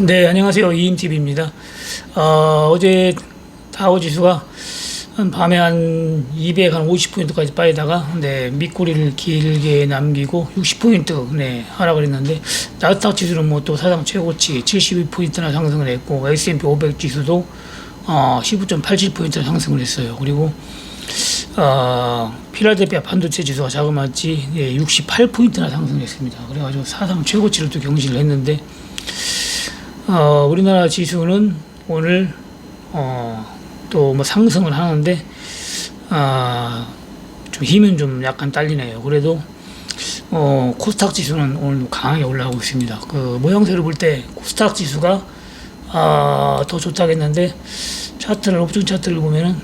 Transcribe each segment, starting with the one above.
네, 안녕하세요. 이임TV입니다. 어, 어제 다우 지수가 한 밤에 한 250포인트까지 빠지다가 네, 밑꼬리를 길게 남기고 60포인트 네, 하락을 했는데 나스닥 지수는 뭐 또 사상 최고치 72포인트나 상승을 했고 S&P 500 지수도 어, 19.87포인트 상승을 했어요. 그리고 어, 필라델피아 반도체 지수가 자그마치 예, 68포인트나 상승했습니다. 그래가지고 사상 최고치를 또 경신을 했는데 어, 우리나라 지수는 오늘 어, 또 뭐 상승을 하는데 아, 좀 힘은 좀 약간 딸리네요. 그래도 어, 코스닥 지수는 오늘 강하게 올라가고 있습니다. 그 모양새를 볼때 코스닥 지수가 아, 더 좋다겠는데 차트를 옵션 차트를 보면은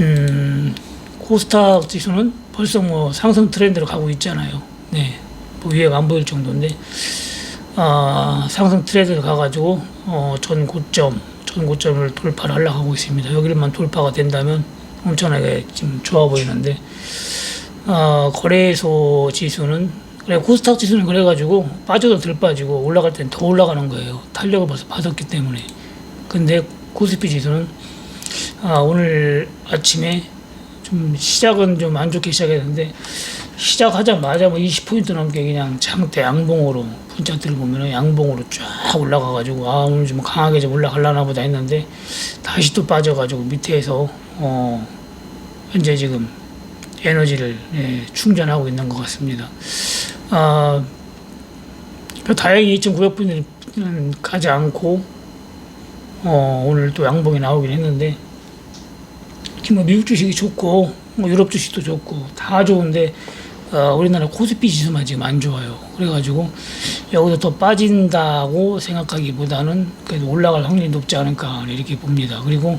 음, 코스닥 지수는 벌써 뭐 상승 트렌드로 가고 있잖아요. 네, 뭐 위에가 안 보일 정도인데 아, 상승 트렌드로 가가지고 어, 전 고점, 전 고점을 돌파를 하려고 하고 있습니다. 여기를만 돌파가 된다면 엄청나게 지금 좋아 보이는데 아, 거래소 지수는 그래 코스닥 지수는 그래가지고 빠져도 덜 빠지고 올라갈 땐 더 올라가는 거예요. 탄력을 벌써 받았기 때문에. 근데 코스피 지수는 아, 오늘 아침에 좀 시작은 좀 안 좋게 시작했는데 시작하자마자 뭐 20포인트 넘게 그냥 장대 양봉으로 분짝들을 보면은 양봉으로 쫙 올라가가지고 아 오늘 좀 강하게 좀 올라갈라나 보다 했는데 다시 또 빠져가지고 밑에서 어 현재 지금 에너지를 예, 충전하고 있는 것 같습니다. 아 다행히 2,900분은 가지 않고 어 오늘 또 양봉이 나오긴 했는데 지금 뭐 미국 주식이 좋고 뭐 유럽 주식도 좋고 다 좋은데 어, 우리나라 코스피 지수만 지금 안 좋아요. 그래가지고 여기서 더 빠진다고 생각하기보다는 그래도 올라갈 확률이 높지 않을까 이렇게 봅니다. 그리고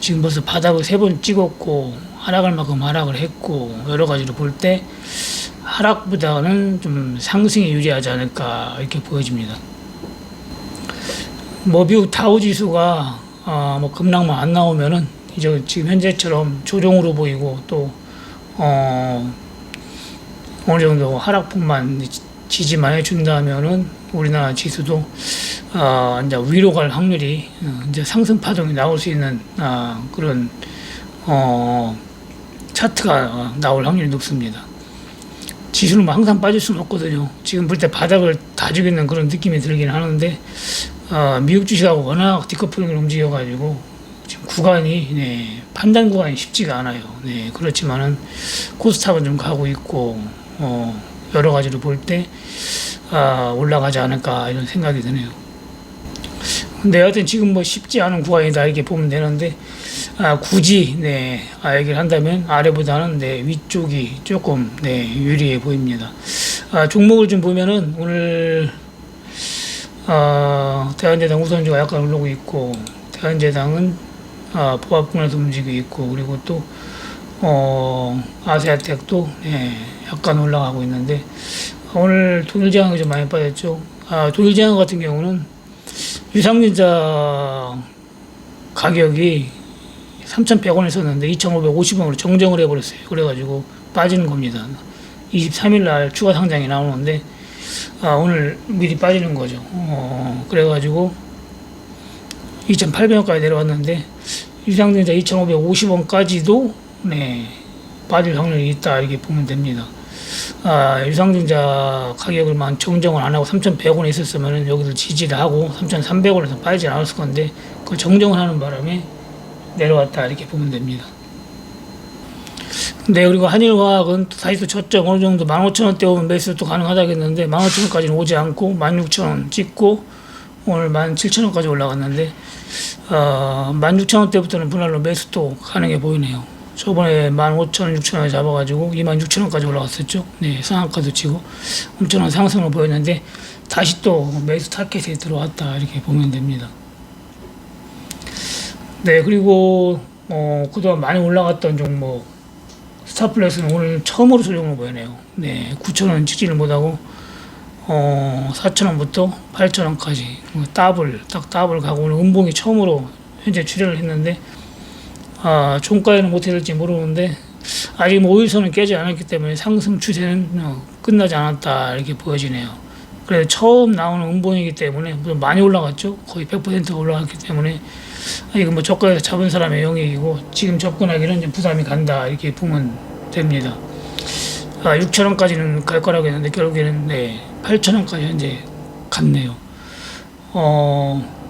지금 벌써 바닥을 세 번 찍었고 하락할 만큼 하락을 했고 여러 가지로 볼 때 하락보다는 좀 상승에 유리하지 않을까 이렇게 보여집니다. 뭐 미국 다우 지수가 어, 뭐 급락만 안 나오면은 이제 지금 현재처럼 조정으로 보이고 또 어, 어느 정도 하락폭만 지지만 해준다면은 우리나라 지수도 어, 이제 위로 갈 확률이 어, 이제 상승 파동이 나올 수 있는 아, 그런 어, 차트가 어, 나올 확률이 높습니다. 지수는 뭐 항상 빠질 수는 없거든요. 지금 볼 때 바닥을 다지고 있는 그런 느낌이 들긴 하는데 어, 미국 주식하고 워낙 디커플링을 움직여가지고 지금 구간이 네, 판단 구간이 쉽지가 않아요. 네, 그렇지만은 코스닥은 좀 가고 있고 어, 여러 가지로 볼 때 아, 올라가지 않을까 이런 생각이 드네요. 근데 하여튼 지금 뭐 쉽지 않은 구간이다 이렇게 보면 되는데 아, 굳이 네 아, 얘기를 한다면 아래보다는 네 위쪽이 조금 네 유리해 보입니다. 아, 종목을 좀 보면은 오늘 아, 대한제당 우선주가 약간 올라오고 있고 대한제당은 아, 보합군에서 움직이고 있고 그리고 또 어, 아세아텍도 예, 약간 올라가고 있는데 오늘 동일제약이 좀 많이 빠졌죠. 아, 동일제약 같은 경우는 유상증자 가격이 3,100원에 썼는데 2,550원으로 정정을 해버렸어요. 그래가지고 빠지는 겁니다. 23일 날 추가 상장이 나오는데 아, 오늘 미리 빠지는 거죠. 어, 그래가지고 2,800원까지 내려왔는데 유상증자 2,550원까지도 네, 빠질 확률이 있다 이렇게 보면 됩니다. 아, 유상증자 가격을만 정정을 안 하고 3,100원에 있었으면 여기를 지지를 하고 3,300원에서 빠지지 않았을 건데 그 정정을 하는 바람에 내려왔다 이렇게 보면 됩니다. 네, 그리고 한일화학은 다시 저점 어느 정도 15,000원대 오면 매수도 가능하다겠는데 15,000원까지는 오지 않고 16,000원 찍고 오늘 17,000원까지 올라갔는데 어, 16,000원대부터는 분할로 매수도 가능해 보이네요. 저번에 15,000원, 6,000원에 잡아가지고 26,000원까지 올라갔었죠. 네, 상한가도 치고 엄청난 상승을 보였는데 다시 또 매수 타켓에 들어왔다 이렇게 보면 됩니다. 네, 그리고 어, 그동안 많이 올라갔던 종목 스타플렉스는 오늘 처음으로 조정을 보이네요. 네, 9,000원 찍지를 못하고 어, 4,000원부터 8,000원까지 더블 딱 더블 가고 오늘 음봉이 처음으로 현재 출현을 했는데 아, 종가에는 못해 될지 모르는데 아직 뭐 5일선은 깨지 않았기 때문에 상승 추세는 어, 끝나지 않았다 이렇게 보여지네요. 그래서 처음 나오는 음봉이기 때문에 많이 올라갔죠. 거의 100%가 올라갔기 때문에 아, 이거 뭐 저가에서 잡은 사람의 영역이고 지금 접근하기는 이제 부담이 간다 이렇게 보면 됩니다. 아, 6천 원까지는 갈 거라고 했는데 결국에는 네, 8천 원까지 현재 갔네요. 어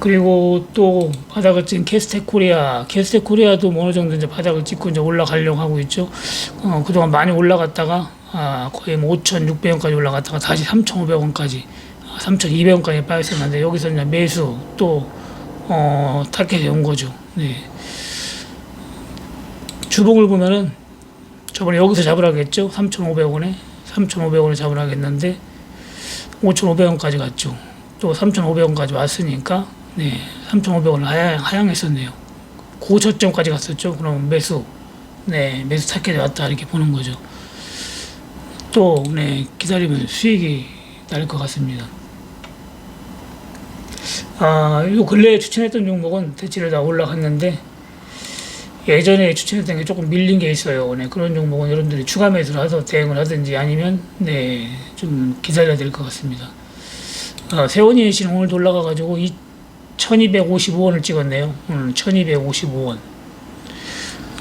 그리고 또 바닥을 찍은 캐스텍 코리아, 캐스텍 코리아도 뭐 어느 정도 이제 바닥을 찍고 이제 올라가려고 하고 있죠. 어, 그동안 많이 올라갔다가 아, 거의 뭐 5,600원까지 올라갔다가 다시 3,500원까지, 3,200원까지 빠졌었는데 여기서 이제 매수 또 어, 타켓에 온 거죠. 네. 주봉을 보면은 저번에 여기서 잡으라겠죠. 3,500원에 3,500원에 잡으라겠는데 5,500원까지 갔죠. 또 3,500원까지 왔으니까 네, 3,500원을 하향, 하향했었네요. 고저점까지 갔었죠. 그럼 매수, 네, 매수 타켓에 왔다 이렇게 보는 거죠. 또, 네, 기다리면 수익이 날 것 같습니다. 아, 요 근래에 추천했던 종목은 대체로 다 올라갔는데 예전에 추천했던 게 조금 밀린 게 있어요. 네, 그런 종목은 여러분들이 추가 매수를 해서 대응을 하든지 아니면 네, 좀 기다려야 될 것 같습니다. 아, 세원이 씨는 오늘도 올라가가지고 1255원을 찍었네요. 오늘 1255원.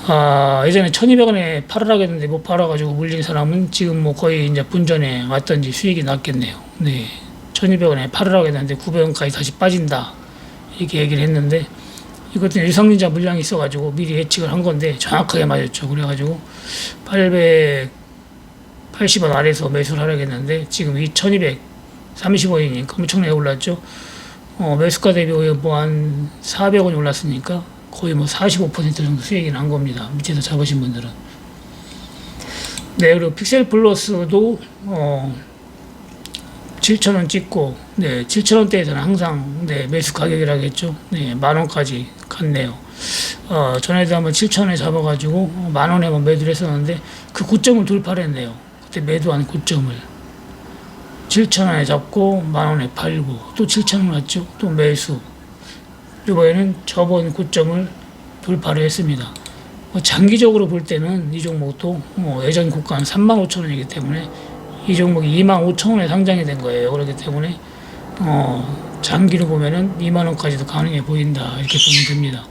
아, 예전에 1200원에 팔으라고 했는데 못 팔아가지고 물린 사람은 지금 뭐 거의 이제 분전에 왔던지 수익이 났겠네요. 네. 1200원에 팔으라고 했는데 900원까지 다시 빠진다. 이렇게 얘기를 했는데 이것도 유상민자 물량이 있어가지고 미리 예측을 한 건데 정확하게 맞았죠. 그래가지고 880원 아래에서 매수를 하려고 했는데 지금 이 1235원이니까 엄청나게 올랐죠. 어, 매수가 대비 뭐한 400원이 올랐으니까 거의 뭐 45% 정도 수익이 난 겁니다. 밑에서 잡으신 분들은. 네, 그리고 픽셀 플러스도 어, 7,000원 찍고, 네, 7,000원대에서는 항상, 네, 매수 가격이라겠죠. 네, 만 원까지 갔네요. 어, 전에도 한번 7,000원에 잡아 가지고, 어, 만원에만 매도를 했었는데, 그 고점을 돌파를 했네요. 그때 매도한 고점을. 7,000원에 잡고, 만원에 팔고, 또 7,000원 왔죠. 또 매수. 이번에는 저번 고점을 돌파를 했습니다. 뭐 장기적으로 볼 때는 이 종목도 뭐 예전 고가는 35,000원이기 때문에 이 종목이 25,000원에 상장이 된 거예요. 그렇기 때문에 어, 장기로 보면은 2만 원까지도 가능해 보인다 이렇게 보면 됩니다.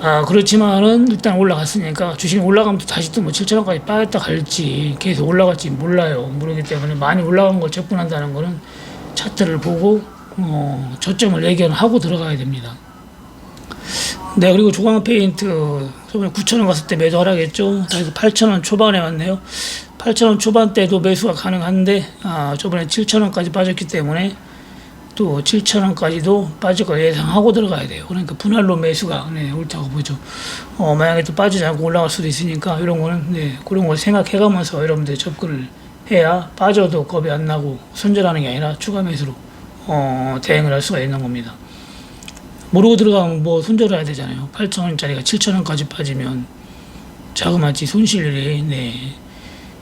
아 그렇지만은 일단 올라갔으니까 주식이 올라가면 또 다시 또 뭐 7천 원까지 빠졌다 갈지 계속 올라갈지 몰라요. 모르기 때문에 많이 올라간 걸 접근한다는 거는 차트를 보고 어, 저점을 예견하고 들어가야 됩니다. 네, 그리고 조광 페인트 저번에 9,000원 갔을 때 매도하라겠죠. 다시 8,000원 초반에 왔네요. 8,000원 초반대도 매수가 가능한데 아, 저번에 7,000원까지 빠졌기 때문에 또 7,000원까지도 빠질 걸 예상하고 들어가야 돼요. 그러니까 분할로 매수가 네, 옳다고 보죠. 어, 만약에 또 빠지지 않고 올라갈 수도 있으니까 이런 거는 네, 그런 걸 생각해가면서 여러분들 접근을 해야 빠져도 겁이 안 나고 손절하는 게 아니라 추가 매수로 어, 대응을 할 수가 있는 겁니다. 모르고 들어가면 뭐 손절해야 되잖아요. 8,000원짜리가 7,000원까지 빠지면 자그마치 손실률이 네,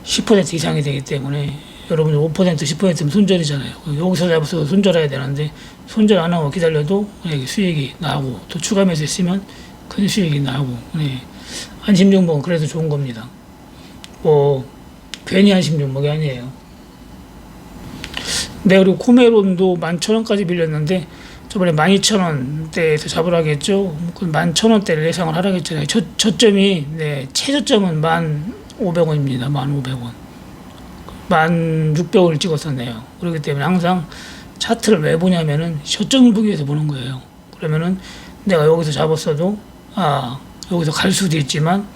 10% 이상이 되기 때문에 여러분들 5% 10%면 손절이잖아요. 여기서 잡아서 손절해야 되는데 손절 안 하고 기다려도 네, 수익이 나고 또 추가 매수 있으면 큰 수익이 나고 네. 안심 종목은 그래서 좋은 겁니다. 뭐 괜히 안심 종목이 아니에요. 네 그리고 코메론도 11,000원까지 빌렸는데 저번에 12,000원대에서 잡으라겠죠. 그 11,000원대를 예상을 하라겠잖아요. 저, 저점이 네, 최저점은 1,500원입니다. 1,500원. 1,600원을 찍었었네요. 그렇기 때문에 항상 차트를 왜 보냐면은 저점을 보기 위해서 보는 거예요. 그러면은 내가 여기서 잡았어도 아 여기서 갈 수도 있지만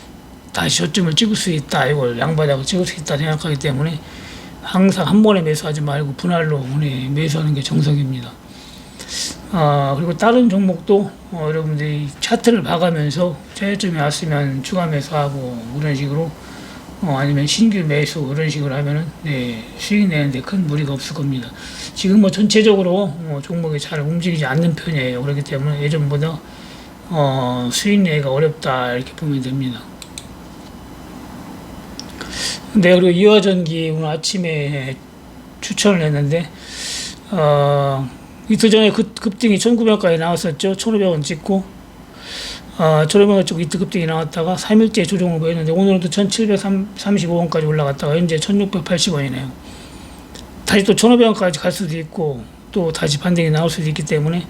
다시 저점을 찍을 수 있다. 이걸 양바닥을 찍을 수 있다 생각하기 때문에 항상 한 번에 매수하지 말고 분할로 네, 매수하는 게 정석입니다. 아, 그리고 다른 종목도 어, 여러분들이 차트를 봐가면서 최저점이 왔으면 추가 매수하고 이런 식으로 어, 아니면 신규 매수 이런 식으로 하면은 네, 수익 내는데 큰 무리가 없을 겁니다. 지금 뭐 전체적으로 어, 종목이 잘 움직이지 않는 편이에요. 그렇기 때문에 예전보다 어, 수익 내기가 어렵다 이렇게 보면 됩니다. 네, 그리고 이화전기 오늘 아침에 추천을 했는데 어, 이틀 전에 급, 급등이 1,900원까지 나왔었죠. 1,500원 찍고, 아, 1,500원 쪽 이틀 급등이 나왔다가 3일째 조정을 보였는데, 오늘은 또 1,735원까지 올라갔다가 현재 1,680원이네요. 다시 또 1,500원까지 갈 수도 있고 또 다시 반등이 나올 수도 있기 때문에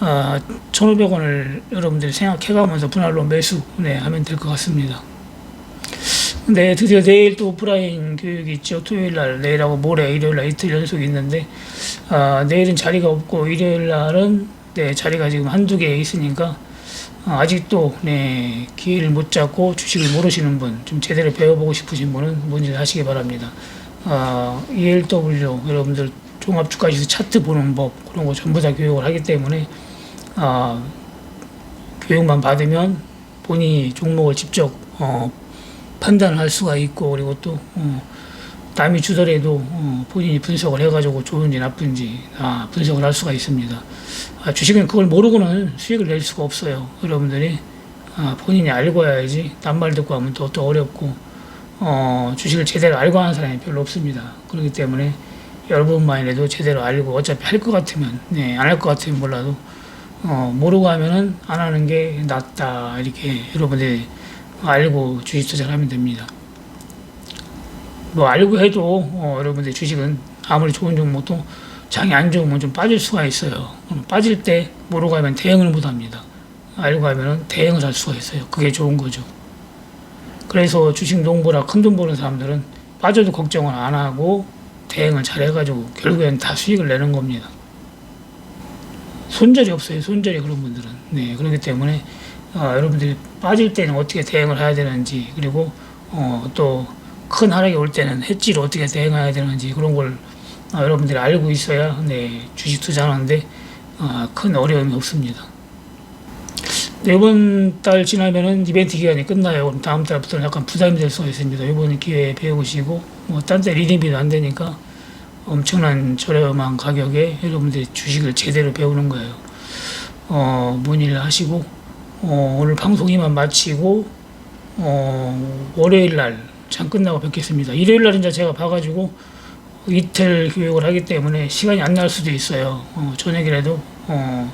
아, 1,500원을 여러분들이 생각해가면서 분할로 매수 네, 하면 될 것 같습니다. 네, 드디어 내일 또 오프라인 교육이 있죠. 토요일 날, 내일하고 모레, 일요일 날 이틀 연속 있는데, 아, 내일은 자리가 없고, 일요일 날은, 네, 자리가 지금 한두 개 있으니까, 아, 아직도, 네, 기회를 못 잡고 주식을 모르시는 분, 좀 제대로 배워보고 싶으신 분은 문의를 하시기 바랍니다. 아, ELW, 여러분들 종합주가지수 차트 보는 법, 그런 거 전부 다 교육을 하기 때문에, 아, 교육만 받으면 본인이 종목을 직접, 어, 판단을 할 수가 있고 그리고 또 어, 남이 주더라도 어, 본인이 분석을 해가지고 좋은지 나쁜지 아, 분석을 할 수가 있습니다. 아, 주식은 그걸 모르고는 수익을 낼 수가 없어요. 여러분들이 아, 본인이 알고 해야지 딴말 듣고 하면 또, 또 어렵고 어, 주식을 제대로 알고 하는 사람이 별로 없습니다. 그렇기 때문에 여러분만이라도 제대로 알고 어차피 할 것 같으면 네, 안 할 것 같으면 몰라도 어, 모르고 하면은 안 하는 게 낫다 이렇게 여러분들이 알고 주식 투자를 하면 됩니다. 뭐 알고 해도 어, 여러분들 주식은 아무리 좋은 종목도 장이 안 좋으면 좀 빠질 수가 있어요. 그럼 빠질 때 모르고 하면 대응을 못 합니다. 알고 하면 대응을 할 수가 있어요. 그게 좋은 거죠. 그래서 주식 농부라 큰 돈 버는 사람들은 빠져도 걱정을 안 하고 대응을 잘 해가지고 결국엔 다 수익을 내는 겁니다. 손절이 없어요. 손절이 그런 분들은. 네, 그렇기 때문에 어, 여러분들이 빠질 때는 어떻게 대응을 해야 되는지 그리고 어, 또 큰 하락이 올 때는 해지로 어떻게 대응해야 되는지 그런 걸 어, 여러분들이 알고 있어야 네, 주식 투자하는데 어, 큰 어려움이 없습니다. 네, 이번 달 지나면은 이벤트 기간이 끝나요. 그럼 다음 달부터는 약간 부담이 될 수가 있습니다. 이번 기회에 배우시고 뭐 딴 데 리딩비도 안 되니까 엄청난 저렴한 가격에 여러분들이 주식을 제대로 배우는 거예요. 어, 문의를 하시고 어, 오늘 방송 이만 마치고 어, 월요일 날 장 끝나고 뵙겠습니다. 일요일 날 이제 제가 봐가지고 이틀 교육을 하기 때문에 시간이 안 날 수도 있어요. 어, 저녁이라도 어,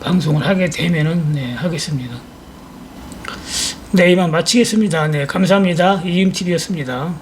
방송을 하게 되면은 네, 하겠습니다. 네, 이만 마치겠습니다. 네, 감사합니다. 이임TV였습니다.